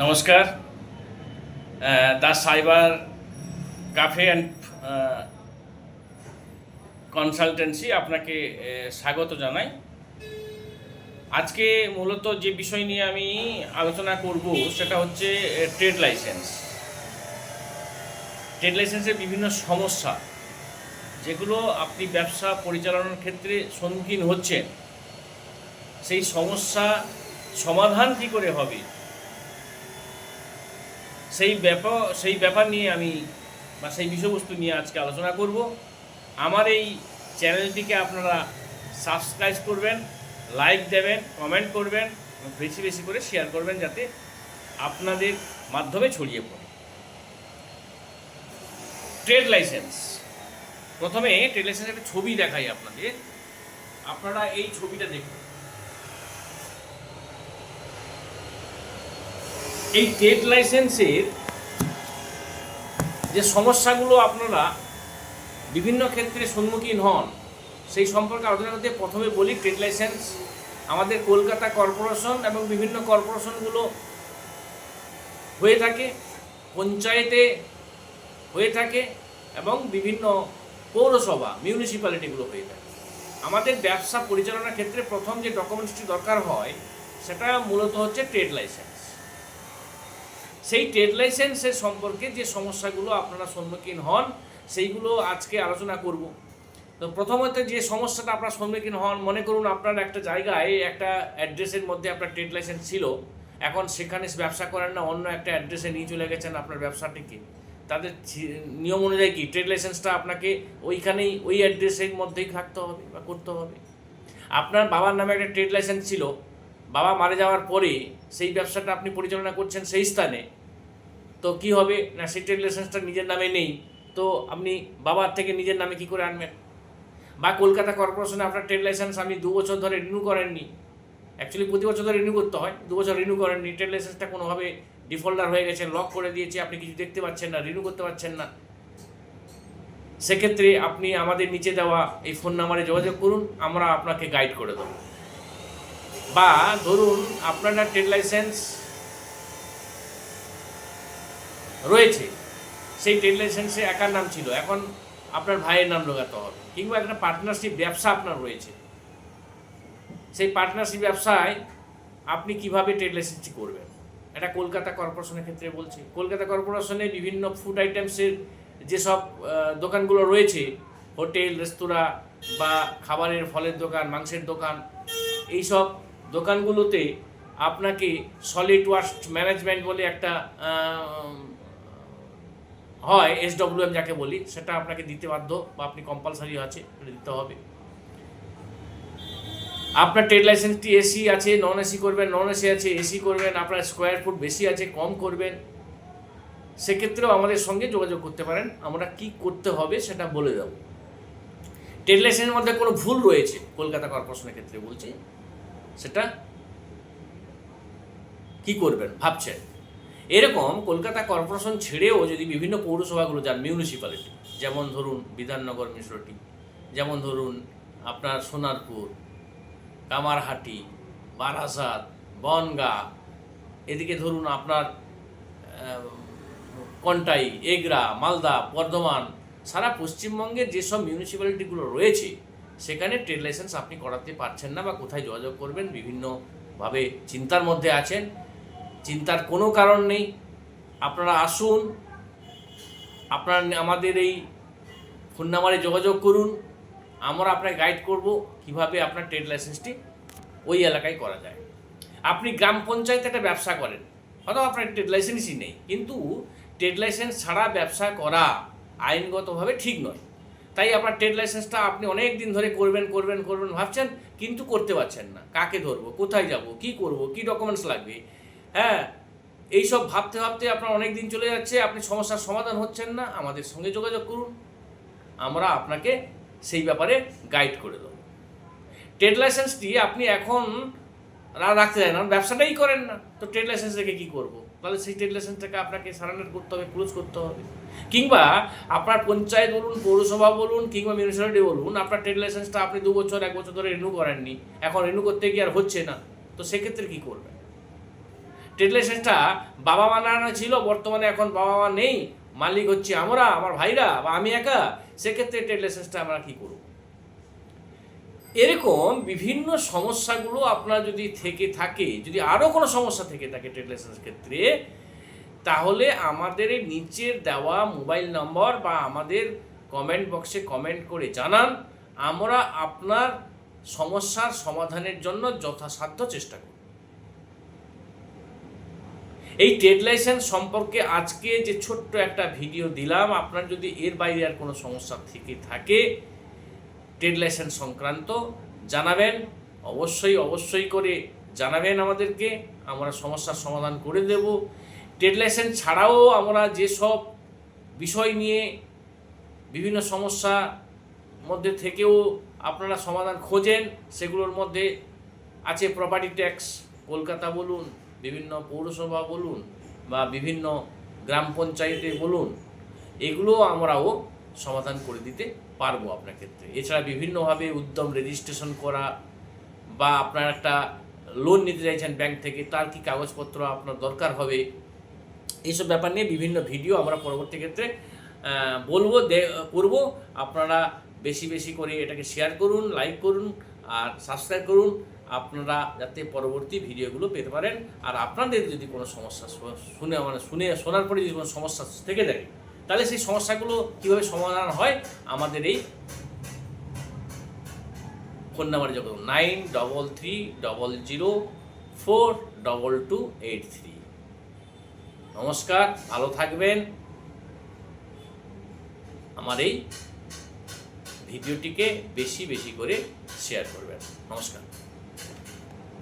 নমস্কার। The cyber cafe and consultancy আপনাকে স্বাগত জানাই। আজকে মূলত যে বিষয় নিয়ে আমি আলোচনা করব সেটা হচ্ছে ট্রেড লাইসেন্স। ট্রেড লাইসেন্সের বিভিন্ন সমস্যা, যেগুলো আপনি ব্যবসা পরিচালনার ক্ষেত্রে সম্মুখীন হচ্ছেন, সেই সমস্যা সমাধান কী করে হবে? সেই ব্যাপার সেই ব্যাপার নিয়ে আমি, বা সেই বিষয়বস্তু নিয়ে আজকে আলোচনা করব। আমার এই চ্যানেলটিকে আপনারা সাবস্ক্রাইব করবেন লাইক দেবেন কমেন্ট করবেন, বেশি বেশি করে শেয়ার করবেন যাতে আপনাদের মাধ্যমে ছড়িয়ে পড়ে। ট্রেড লাইসেন্স প্রথমে ট্রেড লাইসেন্সের একটা ছবি দেখাই আপনাদের। আপনারা এই ছবিটা দেখুন। এই ট্রেড লাইসেন্সের যে সমস্যাগুলো আপনারা বিভিন্ন ক্ষেত্রে সম্মুখীন হন, সেই সম্পর্কে আলোচনা করতে প্রথমে বলি ট্রেড লাইসেন্স আমাদের কলকাতা কর্পোরেশন এবং বিভিন্ন কর্পোরেশনগুলো হয়ে থাকে, পঞ্চায়েতে হয়ে থাকে এবং বিভিন্ন পৌরসভা মিউনিসিপ্যালিটিগুলো হয়ে থাকে। আমাদের ব্যবসা পরিচালনার ক্ষেত্রে প্রথম যে ডকুমেন্টসটি দরকার হয়, সেটা মূলত হচ্ছে ট্রেড লাইসেন্স সেই ট্রেড লাইসেন্সের সম্পর্কে যে সমস্যাগুলো আপনারা সম্মুখীন হন, সেইগুলো আজকে আলোচনা করব। তো প্রথমত যে সমস্যাটা আপনার সম্মুখীন হন, মনে করুন আপনার একটা জায়গায় একটা অ্যাড্রেসের মধ্যে আপনার ট্রেড লাইসেন্স ছিল। এখন সেখানে ব্যবসা করেন না, অন্য একটা অ্যাড্রেসে নিয়ে চলে গেছেন আপনার ব্যবসাটিকে। তাদের নিয়ম অনুযায়ী কি? ট্রেড লাইসেন্সটা আপনাকে ওইখানেই, ওই অ্যাড্রেসের মধ্যেই থাকতে হবে বা করতে হবে। আপনার বাবার নামে একটা ট্রেড লাইসেন্স ছিল বাবা মারা যাওয়ার পরে সেই ব্যবসাটা আপনি পরিচালনা করছেন সেই স্থানে, তো কি হবে? না, সেই ট্রেড লাইসেন্সটা নিজের নামে নেই, তো আপনি বাবার থেকে নিজের নামে কি করে আনবেন? বা কলকাতা কর্পোরেশনে আপনার ট্রেড লাইসেন্স আপনি দু বছর ধরে রিনিউ করেননি। অ্যাকচুয়ালি প্রতি বছর ধরে রিনিউ করতে হয়, দু বছর রিনিউ করেননি। ট্রেড লাইসেন্সটা কোনোভাবে ডিফল্টার হয়ে গেছে লক করে দিয়েছে, আপনি কিছু দেখতে পাচ্ছেন না রিনিউ করতে পারছেন না। সেক্ষেত্রে আপনি আমাদের নিচে দেওয়া এই ফোন নাম্বারে যোগাযোগ করুন, আমরা আপনাকে গাইড করে দেবো। বা ধরুন আপনার একটা ট্রেড লাইসেন্স রয়েছে, সেই ট্রেড লাইসেন্সে একার নাম ছিল, এখন আপনার ভাইয়ের নাম ঢোকাতে হবে, কিংবা একটা পার্টনারশিপ ব্যবসা আপনার রয়েছে। সেই পার্টনারশিপ ব্যবসায় আপনি কীভাবে ট্রেড লাইসেন্সটি করবেন? এটা কলকাতা কর্পোরেশনের ক্ষেত্রে বলছি। কলকাতা কর্পোরেশনে বিভিন্ন ফুড আইটেমসের যেসব দোকানগুলো রয়েছে, হোটেল, রেস্তোরাঁ বা খাবারের ফলের দোকান, মাংসের দোকান, এইসব দোকানগুলোতে আপনাকে সলিড ওয়াস্ট ম্যানেজমেন্ট বলে একটা হয় এস এম যাকে বলি, সেটা আপনাকে দিতে বাধ্য বা আপনি কম্পালসারি আছে দিতে হবে। আপনার ট্রেড লাইসেন্সটি এসি আছে নন এসি করবেন নন এসি আছে এসি করবেন, আপনার স্কোয়ার ফুট বেশি আছে, কম করবেন। সেক্ষেত্রেও আমাদের সঙ্গে যোগাযোগ করতে পারেন, আমরা কি করতে হবে সেটা বলে দেবো। ট্রেড লাইসেন্সের মধ্যে কোনো ভুল রয়েছে, কলকাতা কর্পোরেশনের ক্ষেত্রে বলছি। সেটা কি করবেন ভাবছেন? এরকম কলকাতা কর্পোরেশন ছেড়েও যদি বিভিন্ন পৌরসভাগুলো যান মিউনিসিপ্যালিটি যেমন ধরুন বিধাননগর মিশ্রটি, যেমন ধরুন আপনার সোনারপুর, কামারহাটি, বারাসাত, বনগা, এদিকে ধরুন আপনার কন্টাই, এগরা, মালদা, বর্ধমান, সারা পশ্চিমবঙ্গের যেসব মিউনিসিপ্যালিটিগুলো রয়েছে সেখানে ট্রেড লাইসেন্স আপনি করাতে পারছেন না বা কোথায় যোগাযোগ করবেন, বিভিন্নভাবে চিন্তার মধ্যে আছেন। চিন্তার কোনো কারণ নেই। আপনারা আসুন, আপনার আমাদের এই ফোন নাম্বারে যোগাযোগ করুন। আমরা আপনাকে গাইড করব কীভাবে আপনার ট্রেড লাইসেন্সটি ওই এলাকায় করা যায়। আপনি গ্রাম পঞ্চায়েতে একটা ব্যবসা করেন, হয়তো আপনার ট্রেড লাইসেন্সই নেই, কিন্তু ট্রেড লাইসেন্স ছাড়া ব্যবসা করা আইনগতভাবে ঠিক নয়। তাই আপনার ট্রেড লাইসেন্সটা আপনি অনেক দিন ধরে করবেন করবেন করবেন, ভাবছেন, কিন্তু করতে পারছেন না। কাকে ধরবো? কোথায় যাব? কি করব? কি ডকুমেন্টস লাগবে? হ্যাঁ এইসব ভাবতে ভাবতে আপনার অনেক দিন চলে যাচ্ছে, আপনি সমস্যার সমাধান হচ্ছেন না, আমাদের সঙ্গে যোগাযোগ করুন। আমরা আপনাকে সেই ব্যাপারে গাইড করে দেবো। ট্রেড লাইসেন্সটি আপনি এখন রাখতে চান না ব্যবসাটাই করেন না। তো ট্রেড লাইসেন্স রেখে কী করব? তাহলে সেই লাইসেন্সটাকে আপনাকে সারেন্ডার করতে হবে ক্লোজ করতে হবে। কিংবা আপনার পঞ্চায়েত বলুন, পৌরসভা বলুন, কিংবা মিউনিসিপ্যালিটি বলুন, আপনার ট্রেড লাইসেন্সটা আপনি দু বছর, এক বছর ধরে রিনিউ করেননি। এখন রিনিউ করতে গিয়ে আর হচ্ছে না। তো সেক্ষেত্রে কী করবেন ট্রেড লাইসেন্সটা বাবা মা নানা ছিল, বর্তমানে এখন বাবা মা নেই, মালিক হচ্ছে আমরা, আমার ভাইরা, বা আমি একা, সেক্ষেত্রে ট্রেড লাইসেন্সটা আমরা কী করব? এরকম বিভিন্ন সমস্যাগুলো আপনার যদি থেকে থাকে, যদি আরও কোনো সমস্যা থেকে থাকে ট্রেড লাইসেন্সের ক্ষেত্রে, তাহলে আমাদের নিচের দেওয়া মোবাইল নম্বর বা আমাদের কমেন্ট বক্সে কমেন্ট করে জানান। আমরা আপনার সমস্যার সমাধানের জন্য যথাসাধ্য চেষ্টা করব। এই ট্রেড লাইসেন্স সম্পর্কে আজকে যে ছোট্ট একটা ভিডিও দিলাম, আপনার যদি এর বাইরে আর কোনো সমস্যা থেকে থাকে ট্রেড লাইসেন্স সংক্রান্ত জানাবেন। অবশ্যই অবশ্যই করে জানাবেন আমাদেরকে। আমরা সমস্যার সমাধান করে দেব। ট্রেড লাইসেন্স ছাড়াও আমরা যেসব বিষয় নিয়ে বিভিন্ন সমস্যা মধ্যে থেকেও আপনারা সমাধান খোঁজেন, সেগুলোর মধ্যে আছে প্রপার্টি ট্যাক্স কলকাতা বলুন, বিভিন্ন পৌরসভা বলুন বা বিভিন্ন গ্রাম পঞ্চায়েতে বলুন, এগুলো আমরাও সমাধান করে দিতে পারব আপনার ক্ষেত্রে। এছাড়া বিভিন্নভাবে উদ্যম রেজিস্ট্রেশন করা বা আপনার একটা লোন নিতে চাইছেন ব্যাংক থেকে, তার কি কাগজপত্র আপনার দরকার হবে? এইসব ব্যাপার নিয়ে বিভিন্ন ভিডিও আমরা পরবর্তী ক্ষেত্রে বলব, দে- করব। আপনারা বেশি বেশি করে এটাকে শেয়ার করুন লাইক করুন আর সাবস্ক্রাইব করুন। আপনারা যাতে পরবর্তী ভিডিওগুলো পেতে পারেন। আর আপনাদের যদি কোনো সমস্যা শুনে মানে শুনে, শোনার পরে যদি কোনো সমস্যা থেকে থাকে তাহলে সেই সমস্যাগুলো কীভাবে সমাধান হয়? আমাদের এই ফোন নাম্বারে যোগাযোগ nine double three double zero four double two eight three. নমস্কার, ভালো থাকবেন। আমার এই ভিডিওটিকে বেশি বেশি করে শেয়ার করবেন। নমস্কার।